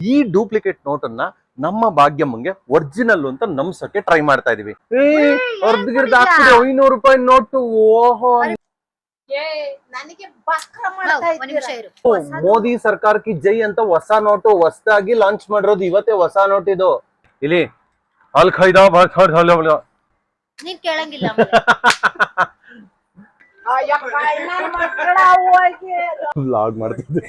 ಈ ಡೂಪ್ಲಿಕೇಟ್ ನೋಟನ್ನ ನಮ್ಮ ಭಾಗ್ಯಮ್ಮಂಗೆ ಒರಿಜಿನಲ್ ಅಂತ ನಮ್ಸಕ್ಕೆ ಟ್ರೈ ಮಾಡ್ತಾ ಇದೀವಿ. ಅರ್ಧಗಿರ್ದ ಐನೂರು ರೂಪಾಯಿ ನೋಟು ಓಹೋ. ಮೋದಿ ಸರ್ಕಾರ ಕಿ ಮಾಡ್ತಾ ಒಂದ್ ನಿಮಿಷ ಇರು. ಮೋದಿ ಸರ್ಕಾರಕ್ಕೆ ಜೈ ಅಂತ ಹೊಸ ನೋಟು ಹೊಸದಾಗಿ ಲಾಂಚ್ ಮಾಡಿರೋದು ಇವತ್ತೇ ಹೊಸ ನೋಟ್ ಇದು. ಇಲ್ಲಿ ಅಲ್ ಖೈದಾ ನೀನ್ ಕೇಳಂಗಿಲ್ಲ ವ್ಲಾಗ್ ಮಾಡ್ತಿದ್ದೆ.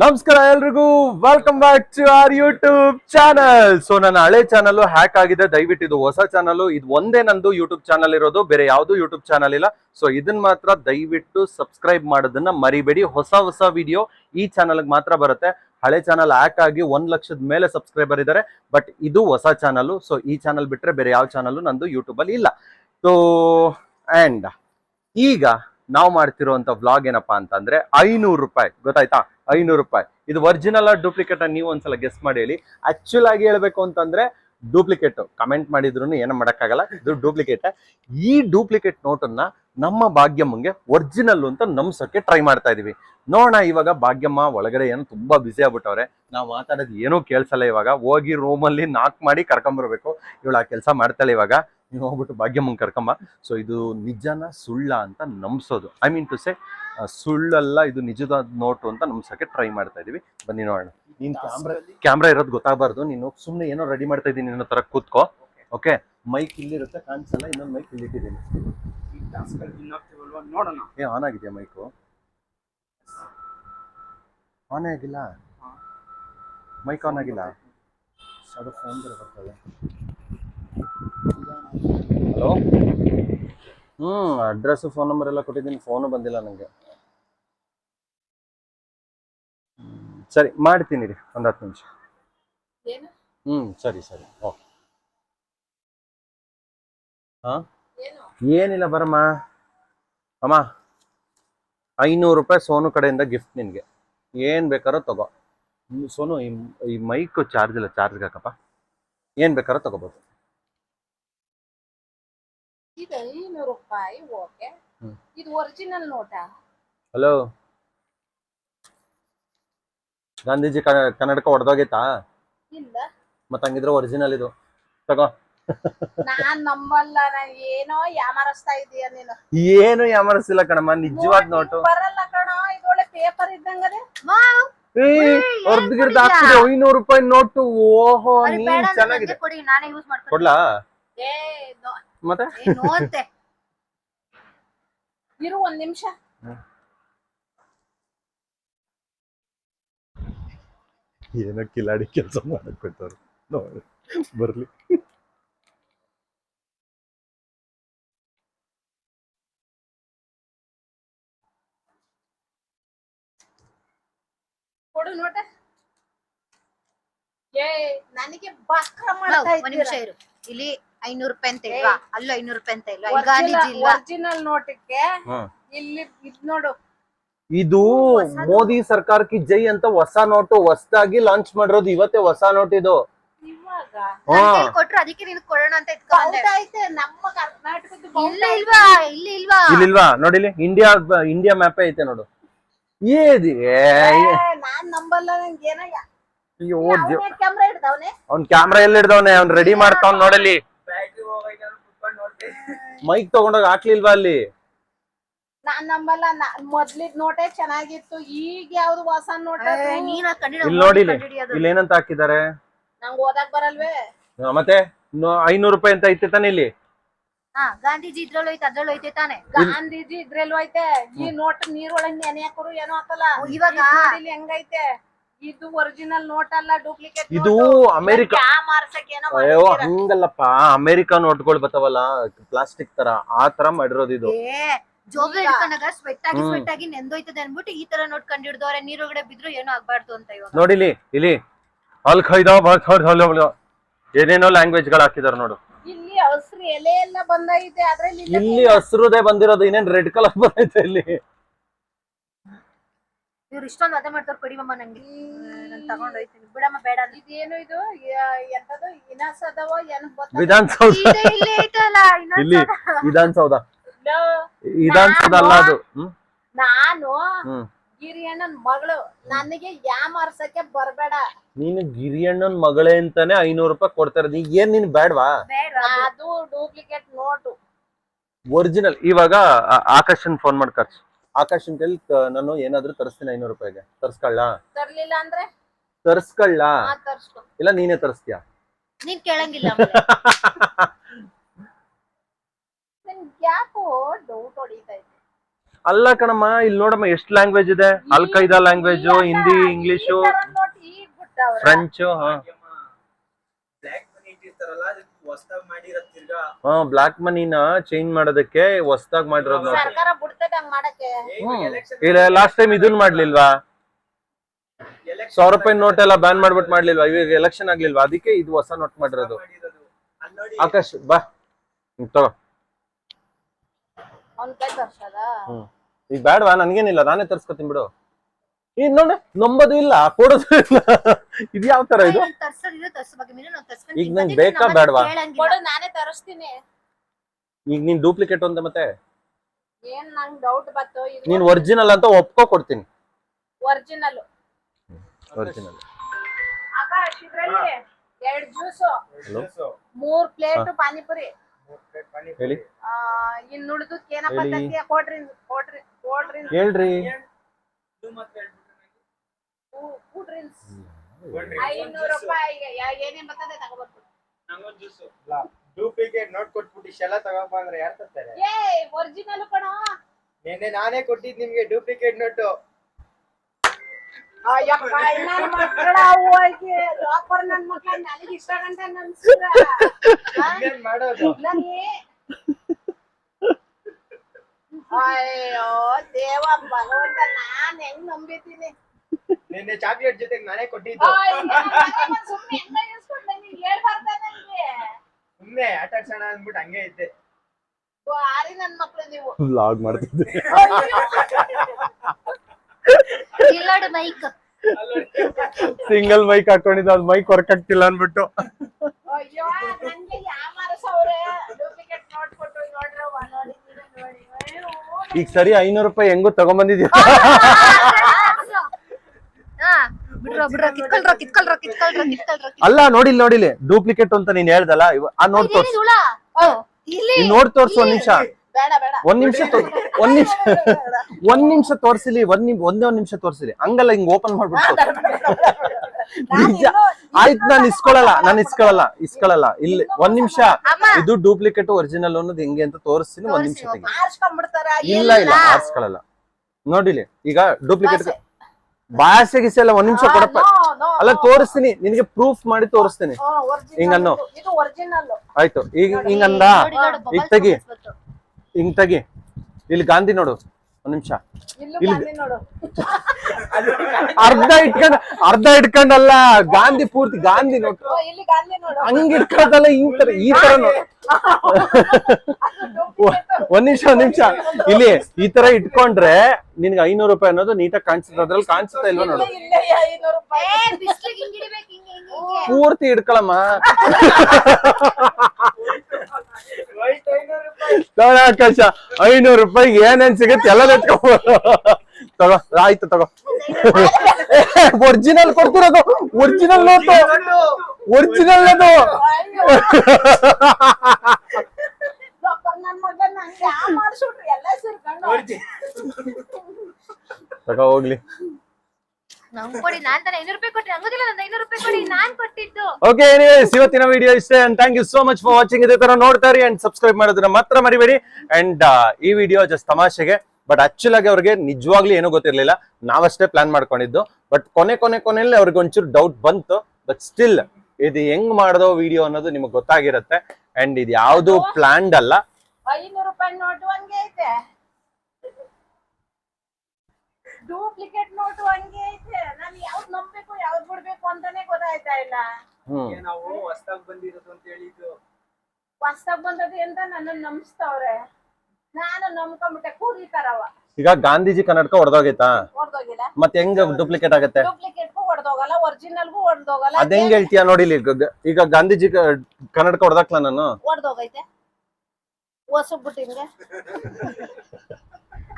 ನಮಸ್ಕಾರ ಎಲ್ರಿಗೂ. Welcome back to our YouTube channel so ನನ್ನ ಹಳೆ ಚಾನಲ್ ಹ್ಯಾಕ್ ಆಗಿದೆ. ದಯವಿಟ್ಟು ಇದು ಹೊಸ ಚಾನಲ್ ಇದು ಒಂದೇ ನಂದು ಯೂಟ್ಯೂಬ್ ಚಾನಲ್ ಇರೋದು. ಬೇರೆ ಯಾವುದು ಯೂಟ್ಯೂಬ್ ಚಾನಲ್ ಇಲ್ಲ. ಸೊ ಇದನ್ನ ಮಾತ್ರ ದಯವಿಟ್ಟು ಸಬ್ಸ್ಕ್ರೈಬ್ ಮಾಡೋದನ್ನ ಮರಿಬೇಡಿ. ಹೊಸ ಹೊಸ ವಿಡಿಯೋ ಈ ಚಾನಲ್ ಮಾತ್ರ ಬರುತ್ತೆ. ಹಳೆ ಚಾನಲ್ ಹ್ಯಾಕ್ ಆಗಿ ಒಂದ್ ಲಕ್ಷದ ಮೇಲೆ ಸಬ್ಸ್ಕ್ರೈಬರ್ ಇದ್ದಾರೆ ಬಟ್ ಇದು ಹೊಸ ಚಾನಲ್ ಸೊ ಈ ಚಾನಲ್ ಬಿಟ್ರೆ ಬೇರೆ ಯಾವ ಚಾನಲ್ ನಂದು ಯೂಟ್ಯೂಬ್ ಅಲ್ಲಿ ಇಲ್ಲ. ಸೊ ಅಂಡ್ ಈಗ ನಾವು ಮಾಡ್ತಿರುವಂತ ವ್ಲಾಗ್ ಏನಪ್ಪಾ ಅಂತಂದ್ರೆ ಐನೂರು ರೂಪಾಯಿ, ಗೊತ್ತಾಯ್ತಾ? ಐನೂರು ರೂಪಾಯಿ. ಇದು ಒರಿಜಿನಲ್ ಡೂಪ್ಲಿಕೇಟ್ ನೀವು ಒಂದ್ಸಲ ಗೆಸ್ಟ್ ಮಾಡಿ ಹೇಳಿ. ಆಕ್ಚುಲ್ ಆಗಿ ಹೇಳ್ಬೇಕು ಅಂತಂದ್ರೆ ಡೂಪ್ಲಿಕೇಟ್ ಕಮೆಂಟ್ ಮಾಡಿದ್ರು ಏನು ಮಾಡಕ್ಕಾಗಲ್ಲ. ಇದು ಡೂಪ್ಲಿಕೇಟ್ ಈ ಡೂಪ್ಲಿಕೇಟ್ ನೋಟನ್ನ ನಮ್ಮ ಭಾಗ್ಯಮ್ಮಂಗೆ ಒರಿಜಿನಲ್ ಅಂತ ನಂಬಿಸೋಕೆ ಟ್ರೈ ಮಾಡ್ತಾ ಇದೀವಿ. ನೋಡೋಣ ಇವಾಗ ಭಾಗ್ಯಮ್ಮ ಒಳಗಡೆ ಏನು ತುಂಬಾ ಬ್ಯುಸಿ ಆಗ್ಬಿಟ್ಟವ್ರೆ. ನಾವು ಮಾತಾಡೋದು ಏನೂ ಕೇಳಿಸಲ್ಲ ಇವಾಗ. ಹೋಗಿ ರೂಮಲ್ಲಿ ನಾಕ್ ಮಾಡಿ ಕರ್ಕೊಂಬರ್ಬೇಕು. ಇವಳು ಆ ಕೆಲಸ ಮಾಡ್ತಾಳೆ ಇವಾಗ. ನೀವು ಹೋಗ್ಬಿಟ್ಟು ಭಾಗ್ಯಮ್ಮಂಗೆ ಕರ್ಕೊಂಬ. ಸೊ ಇದು ನಿಜನ ಸುಳ್ಳ ಅಂತ ನಂಬಿಸೋದು. ಐ ಮೀನ್ ಟು ಸೇ ಸುಳ್ಳಲ್ಲ ಇದು ನಿಜದ ನೋಟು ಅಂತ ನಂಬ್ಸೋಕೆ ಟ್ರೈ ಮಾಡ್ತಾ ಇದೀವಿ. ಬನ್ನಿ ನೋಡೋಣ. ನೀನ್ ಕ್ಯಾಮ್ರಾ ಕ್ಯಾಮ್ರಾ ಇರೋದು ಗೊತ್ತಾಗಬಾರ್ದು. ನೀನು ಸುಮ್ಮನೆ ಏನೋ ರೆಡಿ ಮಾಡ್ತಾ ಇದ್ದೀನಿ ನಿನ್ನ ತರ ಕೂತ್ಕೋ. ಓಕೆ ಮೈಕ್ ಇಲ್ಲಿರುತ್ತೆ ಕಾಣಿಸಲ್ಲ ಇನ್ನೊಂದು ಮೈಕ್ ಇಲ್ಲಿಟ್ಟಿದ್ದೀನಿ. ನೋಡೋಣ. ಏ ಆನ್ ಆಗಿದೆಯಾ ಮೈಕು ಆನ್ ಆಗಿಲ್ಲ. ಮೈಕ್ ಆನ್ ಆಗಿಲ್ಲ. ಅದು ಫೋನ್ ಬೇರೆ ಬರ್ತದೆ. ಹಲೋ? ಹ್ಞೂ ಅಡ್ರೆಸ್ಸು ಫೋನ್ ನಂಬರ್ ಎಲ್ಲ ಕೊಟ್ಟಿದ್ದೀನಿ. ಫೋನು ಬಂದಿಲ್ಲ ನನಗೆ ಸರಿ ಮಾಡ್ತೀನಿ ರೀ ಒಂದು ಹತ್ತು ನಿಮಿಷ. ಹ್ಞೂ ಸರಿ ಸರಿ. ಓಕೆ ಹಾಂ? ಏನು? ಏನಿಲ್ಲ ಬರಮ್ಮ. ಅಮ್ಮ ಐನೂರು ರೂಪಾಯಿ ಸೋನು ಕಡೆಯಿಂದ ಗಿಫ್ಟ್ ನಿನಗೆ. ಏನು ಬೇಕಾರೋ ತಗೋ. ಸೋನು ಈ ಈ ಮೈಕ್ ಚಾರ್ಜ್ ಇಲ್ಲ ಚಾರ್ಜ್ಗೆ ಹಾಕಪ್ಪ. ಏನು ಬೇಕಾರೋ ತಗೋಬೋದು ಇದು ಐನೂರು ರೂಪಾಯಿ ಓಕೆ ಹ್ಮ್. ಇದು ಒರಿಜಿನಲ್ ನೋಟ ಹಲೋ ಗಾಂಧೀಜಿ ಕನ್ನಡಕ ಹೊಡೆದೋಗೈತಾ ಇಲ್ಲ. ಮತ್ತ ಹಂಗಿದ್ರೆ ಒರಿಜಿನಲ್ ಇದು. ತಗೋ. ನಾನ್ ನಂಬಲ್ಲ ನಾನ್ ಏನೋ ಯಾಮರಸ್ತಾ ಇದೀಯ ನೀನು. ಏನು ಯಾಮರಸಿಲ್ಲ ಕಣಮ್ಮ ನಿಜವಾದ ನೋಟು ಬರಲ್ಲ ಕಣ ಇದು ಒಳ್ಳೆ ಪೇಪರ್ ಇದ್ದಂಗದೆ ಐನೂರು ರೂಪಾಯಿ ನೋಟು. ಓಹೋ ಅವ್ರಿಗೆ ನೀನ್ ಚೆನ್ನಾಗಿದೆ. ಕೊಡಿ ನಾನೇ ಯೂಸ್ ಮತ್ತೆ? ಇರು ಒಂದ್ ನಿಮಿಷ. ಏನೋ ಕಿಲಾಡಿ ಕೆಲಸ ಮಾಡಕ್ ಕೊಟ್ಟವ್ರು ನೋಡಿ ಬರ್ಲಿ. ಕೊಡು ನೋಟ. ಏ ನನಗೆ ಬಕ್ರ ಮಾಡ್ತಾ ಒಂದ್ ನಿಮಿಷ ಇದ್ದೀರಾ? ಇರು. ಇಲ್ಲಿ ಐನೂರು ರೂಪಾಯಿ ಅಂತ ಇಲ್ವಾ? ಅಲ್ಲೂ ಐನೂರು ರೂಪಾಯಿ ಅಂತ ಇಲ್ವಾ? ಇಲ್ವಾ? ಒರಿಜಿನಲ್ ನೋಟಕ್ಕೆ ಇಲ್ಲಿ ಇದ್ ನೋಡು. ಇದು ಮೋದಿ ಸರ್ಕಾರಕ್ಕೆ ಜೈ ಅಂತ ಹೊಸ ನೋಟು ಹೊಸದಾಗಿ ಲಾಂಚ್ ಮಾಡಿರೋದು ಇವತ್ತೇ ಹೊಸ ನೋಟ್ ಇದು. ಇವಾಗ? ಹಾ. ನನ್ ಕೈಲ್ ಕೊಟ್ರು ಅದಕ್ಕೆ ನೀನ್ ಕೊಡೋಣ ಅಂತ ಇಟ್ಕೊಂಡೆ ಬೌದ್ಧ ಐತೆ ನಮ್ಮ ಕರ್ನಾಟಕದ ಇಲ್ಲ ಬೌದ್ಧ ಇಲ್ವಾ? ಇಲ್ಲಿ ಇಲ್ವಾ? ಇಲ್ಲಿಲ್ವಾ? ನೋಡಿಲಿ ಇಂಡಿಯಾ ಇಂಡಿಯಾ ಮ್ಯಾಪೇ ಐತೆ ನೋಡು. ಏದಿ ಏ, ನಾನ್ ನಂಬಲ್ಲ ನಂಗೆ ಏನೋ ಅಯ್ಯೋ ಕ್ಯಾಮ್ರಾ ಹಿಡ್ದವನೆ? ಅವ್ನ್ ಕ್ಯಾಮ್ರಾ ಎಲ್ಲಿ ಹಿಡ್ದವನೆ? ಅವ್ನ್ ರೆಡಿ ಮಾಡ್ತಾವ್ ನೋಡಲಿ ಮೈಕ್ ತಗೊಂಡೋಗಿ ಹಾಕ್ಲಿಲ್ವಾ ಅಲ್ಲಿ? ನಾನ್ ನಂಬಲ್ಲ ಮೊದ್ಲಿದ್ ನೋಟೆ ಚೆನ್ನಾಗಿತ್ತು ಈಗ ಯಾವ್ದು ಹೊಸ ನೋಟ ಇಲ್ಲಿ ನೋಡಿ ಇಲ್ಲಿ ಏನಂತ ಹಾಕಿದ್ದಾರೆ? ನಂಗ್ ಓದಕ್ ಬರಲ್ವೇ? ಮತ್ತೆ? ಐನೂರು ರೂಪಾಯಿ ಅಂತ ಐತೆ ತಾನೆ ಇಲ್ಲಿ? ಹಾ ಗಾಂಧೀಜಿ ಇದ್ರಲ್ಲೂ ಐತೆ ಅದ್ರಲ್ಲೂ ಐತೆ ತಾನೆ. ಗಾಂಧೀಜಿ ಇದ್ರಲ್ಲೂ ಐತೆ. ಈ ನೋಟ್ ನೀರೊಳಗ್ ನೆನೆ ಹಾಕೋರು ಏನೋ ಹಾಕಲ್ಲ. ಇವಾಗ? ಇದ್ ಹೆಂಗೈತೆ? ಇದು ಒರಿಜಿನಲ್ ನೋಟ್ ಅಲ್ಲ ಡೂಪ್ಲಿಕೇಟ್ ಇದು ಅಮೆರಿಕ ಏನೋ ಅಯ್ಯೋ. ಹಂಗಲ್ಲಪ್ಪ ಅಮೆರಿಕ ನೋಟ್ಗಳು ಬರ್ತಾವಲ್ಲ ಪ್ಲಾಸ್ಟಿಕ್ ತರ ಆ ತರ ಮಾಡಿರೋದು ಇದು ಈಗ? ಹಿಡ್ಕೊಂಡಾಗ ಸ್ವೆಟ್ ಆಗಿ. ಸ್ವೆಟ್ ಆಗಿ ನೆಂದೋಯ್ತದೆ ಅನ್ಬಿಟ್ಟು ಈ ತರ ನೋಟ್ ಕಂಡಿಡ್ದವ್ರೆ ನೀರೊಳಗಡೆ ಬಿದ್ರು ಏನೂ ಆಗ್ಬಾರ್ದು ಅಂತ ಇವಾಗ ನೋಡಿಲಿ ಇಲ್ಲಿ ಅಲ್ ಖೈದಾ. ಏನೇನೋ ಲ್ಯಾಂಗ್ವೇಜ್ಗಳು ಹಾಕಿದಾರೆ ನೋಡು ಇಲ್ಲಿ ಹಸ್ರು ಎಲೆ ಎಲ್ಲ ಬಂದೈತೆ ಆದ್ರೆ ಇಲ್ಲ ಇಲ್ಲಿ ಹಸ್ರುದೇ ಬಂದಿರೋದು ಇನ್ನೇನ್ ರೆಡ್ ಕಲರ್ ಬಂದೈತೆ ಇಲ್ಲಿ ಇವ್ರು ಇಷ್ಟೊಂದು ಅದೇ ಮಾಡ್ತಾರೆ ಕೊಡಿವಮ್ಮ ನಂಗೆ. ನಾನು ತಗೊಂಡೋಯ್ತೀನಿ ಬಿಡಮ್ಮ ಬೇಡ ಅಂದ್ರೆ. ಇದೇನು ಇದು? ಎಂತದು? ಇನಸ್ ಅದಾವ ಏನ್ ವಿಧಾನಸೌಧ. ಇದೆ, ಇಲ್ಲೇ ಐತಲ್ಲ ಇನ್ನೊಂದ್ ಇಲ್ಲಿ ವಿಧಾನಸೌಧ. ವಿಧಾನಸೌಧ. ಅಲ್ಲ ಅದು. ನಾನು ಗಿರಿಯಣ್ಣನ ಮಗಳು. ನನಗೆ ಯಾಮಾರ್ಸಕ್ಕೆ ಬರ್ಬೇಡ. ನೀನು ಗಿರಿಯಣ್ಣನ್ ಮಗಳೇ ಅಂತಾನೆ ಐನೂರು ರೂಪಾಯಿ ಕೊಡ್ತಾರೆ ನೀ ಏನ್ ನೀನ್ ಬೇಡವಾ ಬೇಡ ಅದು. Duplicate note. ಒರಿಜಿನಲ್ ಇವಾಗ ಆಕಾಶನ್ ಫೋನ್ ಮಾಡಿ ಖರ್ಚು ಆಕಾಶನ್ ಕೈಲಿ ಕ- ನಾನು ಏನಾದ್ರೂ ತರಿಸ್ತೀನಿ ಐನೂರು ರೂಪಾಯಿಗೆ. ತರ್ಸ್ಕೊಳ್ಳ? ತರ್ಲಿಲ್ಲ ಅಂದ್ರೆ? ತರ್ಸ್ಕೊಳ್ಳ? ಹಾ ತರ್ಸ್ಕೊ. ಇಲ್ಲ ನೀನೇ ತರಿಸ್ತೀಯ? ನೀನ್ ಕೇಳಂಗಿಲ್ಲ ಆಮೇಲೆ. ನನ್ಗೆ ಯಾಕೋ ಡೌಟ್ ಹೊಡಿತೈತೆ ಅಲ್ಲ ಕಣಮ್ಮ ಇಲ್ಲಿ ನೋಡಮ್ಮ ಎಷ್ಟು ಲ್ಯಾಂಗ್ವೇಜ್ ಇದೆ? Al Qaeda language Hindi English ಬಿಟ್ಟವ್ರ French ಹಾ. ಬ್ಲ್ಯಾಕ್ ಮನಿ ಇಟ್ಟಿರ್ತಾರಲ್ಲ ಅದಕ್ಕೆ ಹೊಸ್ದಾಗ್ ಮಾಡಿರೋದ್ ತಿರ್ಗಾ. ಹಾ ಬ್ಲಾಕ್ ಮನಿನ ಚೇಂಜ್ ಮಾಡೋದಕ್ಕೆ ಹೊಸ್ದಾಗ್ ಮಾಡಿರೋದು ನೋಡಿ ಸರ್ಕಾರ ಇಲ್ಲ ಲಾಸ್ಟ್ ಟೈಮ್ ಇದನ್ ಮಾಡ್ಲಿಲ್ವಾ? ಸಾವಿರ ರೂಪಾಯಿ ನೋಟ್ ಎಲ್ಲ ಬ್ಯಾನ್ ಮಾಡ್ಬಿಟ್ಟು ಮಾಡ್ಲಿಲ್ವಾ? ಇವಾಗ ಎಲೆಕ್ಷನ್ ಆಗ್ಲಿಲ್ವಾ? ಅದಕ್ಕೆ ಇದು ಹೊಸ ನೋಟ್ ಮಾಡಿರೋದು. ಆಕಾಶ್ ಬಾ. ತಗೋ. ಈಗ ಬೇಡವಾ ನನ್ಗೇನಿಲ್ಲ. ನಾನೇ ತರ್ಸ್ಕೊತೀನಿ ಬಿಡು. ಈಗ ನೋಡಿ. ನಂಬೋದು ಇಲ್ಲ. ಕೊಡೋದು ಇಲ್ಲ. ಇದು ಯಾವ ತರ ಇದು? ಈಗ ನಂಗೆ ಬೇಕಾ ಬೇಡವಾ ಈಗ ನೀನ್ ಡೂಪ್ಲಿಕೇಟ್ ಅಂತ ಮತ್ತೆ? ಏನ್ ನಂಗ್ ಡೌಟ್ ಬಂತು ನೀನ್ ಒರಿಜಿನಲ್ ಅಂತ ಒಪ್ಕೋ ಕೊಡ್ತೀನಿ. ಒರಿಜಿನಲ್ ಒರಿಜಿನಲ್ ಆಕಾಶ್ ಇದ್ರಲ್ಲಿ ಎರಡ್ ಜ್ಯೂಸ್? ಮೂರ್ ಪ್ಲೇಟ್ ಪಾನಿಪುರಿ. ಹೇಳಿ. ಆ ಇನ್ ಉಳ್ದಕ್ ಏನಪ್ಪ ಹೇಳಿ. ತಂದಿಯ ಕೊಡ್ರಿ ಕೊಡ್ರಿ ಕೊಡ್ರಿ. ಹೇಳ್ರಿ. ಇದು ಕೊಡ್ರಿ. ಐನೂರು ರೂಪಾಯಿ ಏನೇನ್ ಬರ್ತದೆ ತಗೋಬರ್ತೀನಿ ಜ್ಯೂಸು ಡೂಪ್ಲಿಕೇಟ್ ನೋಟ್ ಕೊಟ್ಬಿಟ್ಟು ಇಷ್ಟೆಲ್ಲ ತಗೋಬ ಅಂದ್ರೆ ಯಾರು ತರ್ತಾರೆ? ಏ ಒರಿಜಿನಲ್ ಕಣೋ ನಿನ್ನೆ ನಾನೇ ಕೊಟ್ಟಿದ್ ನಿಮ್ಗೆ ಡೂಪ್ಲಿಕೇಟ್ ನೋಟು ಅಯ್ಯಪ್ಪ ನನ್ ಮಕ್ಕಳ ಹೋಗಿ ಲಾಕರ್ ನನ್ ಮಕ್ಳ ನನಗೆ ಇಷ್ಟ ಗಂಟ ನನ್ಸಿದ್ರ. ಇನ್ನೇನ್ ಮಾಡೋದು? ನನಗೆ? ಅಯ್ಯೋ ದೇವ ಭಗವಂತ ನಾನ್ ಹೆಂಗ್ ನಂಬಿದ್ದೀನಿ? ನಿನ್ನೆ ಚಾಕ್ಲೇಟ್ ಜೊತೆಗೆ ನಾನೇ ಕೊಟ್ಟಿದ್ದು. ಸುಮ್ಮನೆ ಹೇಳ್ಬಾರ್ದ ನನಗೆ ಸುಮ್ನೆ ಆಟ ಆಡ್ಸೋಣ ಅಂದ್ಬಿಟ್ಟು ಹಂಗೆ ಇದ್ದೆ. ಬಾರಿ ನನ್ ಮಕ್ಳು ನೀವು. ವ್ಲಾಗ್ ಮಾಡ್ತಿದ್ದೆ. ಇಲ್ಲಾಡು ಮೈಕ್ ಸಿಂಗಲ್ ಮೈಕ್ ಹಾಕೊಂಡಿದ್ದ ಅದ್ ಮೈಕ್ ವರ್ಕ್ ಆಗ್ತಿಲ್ಲ ಅನ್ಬಿಟ್ಟು ಅಯ್ಯೋ ನನ್ಗೆ ಯಾಮಾರ ಸೌರೆ ಡೂಪ್ಲಿಕೇಟ್ ನೋಟ್ ಕೊಟ್ಟು ನೋಡ್ರಿ ನೋಡಿ ನೀವೇ ನೋಡಿ. ಅಯ್ಯೋ, ಈಗ ಸರಿ ಐನೂರು ರೂಪಾಯಿ ಹೆಂಗು ತಗೊಂಬಂದಿದ್ಯಾ? ಅಲ್ಲ ನೋಡಿಲ್ ನೋಡಿಲಿ. ಡೂಪ್ಲಿಕೇಟ್ ಅಂತ ನೀನ್ ಹೇಳ್ದಲ್ಲ ಆ ನೋಡ್ ತೋರ್ಸು. ನೋಡ್ ತೋರ್ಸು ಒಂದ್ ನಿಮಿಷ. ಬೇಡ ಬೇಡ. ಒಂದ್ ನಿಮಿಷ ಒಂದ್ ನಿಮಿಷ. ಒಂದ್ ನಿಮಿಷ ತೋರ್ಸಿಲಿ ಒಂದ್ ನಿಮ್ ಒಂದೇ ಒಂದ್ ನಿಮಿಷ ತೋರ್ಸಿಲಿ. ಹಂಗಲ್ಲ ಹಿಂಗ್ ಓಪನ್ ಮಾಡ್ಬಿಟ್ಟು ನಿಜ. ಆಯ್ತು ನಾನು ಇಸ್ಕೊಳಲ್ಲ ನಾನು ಇಸ್ಕೊಳಲ್ಲ ಇಸ್ಕೊಳಲ್ಲ. ಇಲ್ಲಿ ಒಂದ್ ನಿಮಿಷ. ಇದು ಡೂಪ್ಲಿಕೇಟ್ ಒರಿಜಿನಲ್ ಅನ್ನೋದು ಹೆಂಗೆ ಅಂತ ತೋರಿಸ್ತೀನಿ ಒಂದ್ ನಿಮಿಷ ತೆಗಿ. ಇಲ್ಲ ಇಲ್ಲ ಆರ್ಸ್ಕೊಳಲ್ಲ. ನೋಡಿಲಿ ಈಗ ಡೂಪ್ಲಿಕೇಟ್ ಭಾಷೆ ಗಿಸೆ ಎಲ್ಲ ಒಂದ್ ನಿಮಿಷ ಕೊಡಪ್ಪ. ಅಲ್ಲ ತೋರಿಸ್ತೀನಿ. ನಿನಗೆ ಪ್ರೂಫ್ ಮಾಡಿ ತೋರಿಸ್ತೀನಿ. ಹಿಂಗನ್ನು. ಆಯ್ತು. ಈಗ ಹಿಂಗಂದ? ಈಗ ತೆಗಿ. ಹಿಂಗ್ ತೆಗಿ. ಇಲ್ಲಿ ಗಾಂಧಿ ನೋಡು. ಒಂದ್ ನಿಮಿಷ. ಇಲ್ಲಿ- ನೋಡು. ಅರ್ಧ ಇಟ್ಕೊಂಡ ಅರ್ಧ ಇಟ್ಕೊಂಡಲ್ಲ ಗಾಂಧಿ ಪೂರ್ತಿ ಗಾಂಧಿ ನೋಡು. ಓ, ಇಲ್ಲಿ ಗಾಂಧಿ ನೋಡು. ಹಂಗ್ ಇಟ್ಕೊಳ್ದಲ್ಲ ಈ ತರ ಈ ತರ ನೋಡು. ಒಂದ್ ನಿಮಿಷ ಒಂದ್ ನಿಮಿಷ. ಇಲ್ಲಿ ಈ ತರ ಇಟ್ಕೊಂಡ್ರೆ ನಿನ್ಗೆ ಐನೂರು ರೂಪಾಯಿ ಅನ್ನೋದು ನೀಟಾಗಿ ಕಾಣಿಸುತ್ತೆ ಅದ್ರಲ್ಲಿ ಕಾಣಿಸುತ್ತಾ ಇಲ್ವಾ ನೋಡು. ಪೂರ್ತಿ ಐನೂರು ನೋಡ ಆಕಾಶ ಐನೂರು ರೂಪಾಯಿಗೆ ಏನೇನ್ ಸಿಗುತ್ತೆ ಎಲ್ಲ ಇಟ್ಕೊ ತಗೋ ಆಯ್ತು ತಗೋ. ಒರಿಜಿನಲ್ ಕೊಡ್ತಿರೋದು ಒರಿಜಿನಲ್ ನೋಟು ಒರಿಜಿನಲ್ ಅದು. ತಗೋ ಹೋಗ್ಲಿ. ನಂಗ್ ಕೊಡಿ ನಾನ್ ತಾನೆ ಐನೂರು ರೂಪಾಯಿ ಕೊಟ್ಟಿ ನಂಗೋದಿಲ್ಲ ನಂದು ಐನೂರು ಓಕೆ ಎನಿವೇಸ್ ಇವತ್ತಿನ ವಿಡಿಯೋ ಇಷ್ಟೇ and thank you so much for watching ಇದೇ ತರ ನೋಡ್ತಾ ಇರಿ ಅಂಡ್ ಸಬ್ಸ್ಕ್ರೈಬ್ ಮಾಡೋದನ್ನ ಮಾತ್ರ ಮರಿಬೇಡಿ. ಅಂಡ್ ಈ ವಿಡಿಯೋ ಜಸ್ಟ್ ತಮಾಷೆಗೆ ಬಟ್ ಆಕ್ಚುಲ್ ಆಗಿ ಅವ್ರಿಗೆ ನಿಜವಾಗ್ಲೂ ಏನೂ ಗೊತ್ತಿರ್ಲಿಲ್ಲ. ನಾವಷ್ಟೇ ಪ್ಲಾನ್ ಮಾಡ್ಕೊಂಡಿದ್ದು. ಬಟ್ ಕೊನೆ ಕೊನೆ ಕೊನೆಯಲ್ಲಿ ಅವ್ರಿಗೆ ಒಂಚೂರು ಡೌಟ್ ಬಂತು. ಬಟ್ ಸ್ಟಿಲ್ ಇದು ಹೆಂಗ್ ಮಾಡ್ದೋ ವಿಡಿಯೋ ಅನ್ನೋದು ನಿಮಗೆ ಗೊತ್ತಾಗಿರುತ್ತೆ. ಅಂಡ್ ಇದು ಯಾವುದು ಪ್ಲಾನ್ಡ್ ಅಲ್ಲ. ಐನೂರು ರೂಪಾಯಿ ನೋಟು ಹಂಗೆ ಐತೆ. ಡೂಪ್ಲಿಕೇಟ್ ನೋಟು ಹಂಗೆ ಐತೆ ನಾನು ಯಾವ್ದು ನಂಬೇಕು ಯಾವ್ದು ಬಿಡ್ಬೇಕು ಅಂತಾನೆ ಗೊತ್ತಾಯ್ತಾ ಇಲ್ಲ ಹ್ಮ್. ನಾವು ಹೊಸ್ದಾಗ್ ಬಂದಿರೋದು ಅಂತ ಹೇಳಿದ್ದು ಹೊಸ್ದಾಗ್ ಬಂದದ್ದು ಅಂತ ನನ್ನ ನಂಬಿಸ್ತವ್ರೆ? ನಾನು ಈಗ ಗಾಂಧೀಜಿ ಕನ್ನಡಕ ಹೊಡೆದೋಗೈತಾ ಮತ್ ಮತ್ತೆ ಹೆಂಗ್ ಡೂಪ್ಲಿಕೇಟ್ ಆಗತ್ತೆ? ಡೂಪ್ಲಿಕೇಟ್ಗೂ ಹೊಡ್ದೋಗಲ್ಲ ಒರಿಜಿನಲ್ಗೂ ಹೊಡ್ದೋಗಲ್ಲ ಅದ್ ಹೆಂಗ್ ಹೇಳ್ತೀಯ ನೋಡಿ ಈಗ- ಈಗ ಗಾಂಧೀಜಿ ಕ- ಕನ್ನಡಕ ಹೊಡೆದಾಕ್ಲ ನಾನು? ಹೊಸ ಹಿಂಗೆ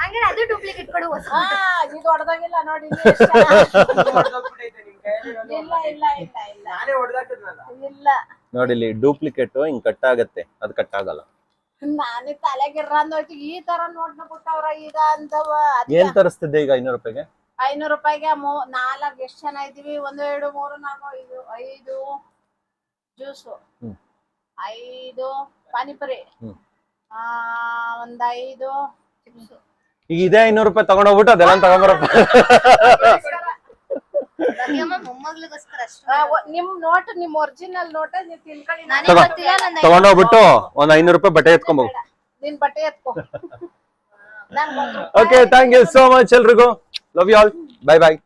ಹಂಗಾರೆ ಅದು ಡೂಪ್ಲಿಕೇಟ್ ಕೊಡು ಹೊಸ ಹಾ ಇದು ಹೊಡೆದಂಗಿಲ್ಲ ನೋಡಿ. ಇಲ್ಲಿ ಎಷ್ಟ್ ಚೆನ್ನಾಗ್- ಹೊಡ್ದೋಗ್ಬಿಟ್ಟೈತೆ ನಿಮ್ ಕೈಯಲ್ಲಿ ಇರೋದು. ಇಲ್ಲ ಇಲ್ಲ ಇಲ್ಲ ಇಲ್ಲ. ನಾನೇ ಹೊಡ್ದಾಕದ್ನಲ್ಲ. ಇಲ್ಲ. ನೋಡಿ ಇಲ್ಲಿ ಡೂಪ್ಲಿಕೇಟ್ ಹಿಂಗ್ ಕಟ್ ಆಗತ್ತೆ. ಅದ್ ಕಟ್ ಆಗಲ್ಲ. ನಾನೇ ತಲೆಗಿರ್ರ ಅಂದೋಯ್ತು ಈ ತರ ನೋಡ್ನ ಬಿಟ್ಟವ್ರ ಈಗ ಅಂತವ. ಏನ್ ತರಿಸ್ತಿದ್ದೆ ಈಗ ಐನೂರು ರೂಪಾಯಿಗೆ? ಐನೂರು ರೂಪಾಯಿಗೆ ಮೂ ನಾಲ್ಕು ಎಷ್ಟು ಜನ ಇದೀವಿ ಒಂದು ಎರಡು ಮೂರು ನಾಲ್ಕು ಐದು ಐದು ಜ್ಯೂಸು. ಹ್ಮ್. ಐದು ಪಾನಿಪುರಿ. ಹ್ಮ್. ಆ ಒಂದ್ ಐದು ಚಿಪ್ಸು. ಈಗ ಇದೇ ಐನೂರು ರೂಪಾಯಿ ತಗೊಂಡೋಗ್ಬಿಟ್ಟು ಅದೆಲ್ಲ ತಗೊಂಬರಪ್ಪ ನಿಮ್ ನೋಟ್ ನಿಮ್ ಒರಿಜಿನಲ್ ನೋಟ ನೀವ್ ತಿಳ್ಕೊಳ್ಳಿ. ನನಗೆ ತಗೋ. ಗೊತ್ತಿಲ್ಲ ನನ್ನ ತಗೊಂಡೋಗ್ಬಿಟ್ಟು ಒಂದ್ ಐನೂರು ರೂಪಾಯಿ ಬಟ್ಟೆ ಎತ್ಕೊಂಬೋಗು ನಿನ್ ಬಟ್ಟೆ ಎತ್ಕೊ. ನಾನ್ okay thank you so much ಎಲ್ರಿಗೂ. Love you all bye bye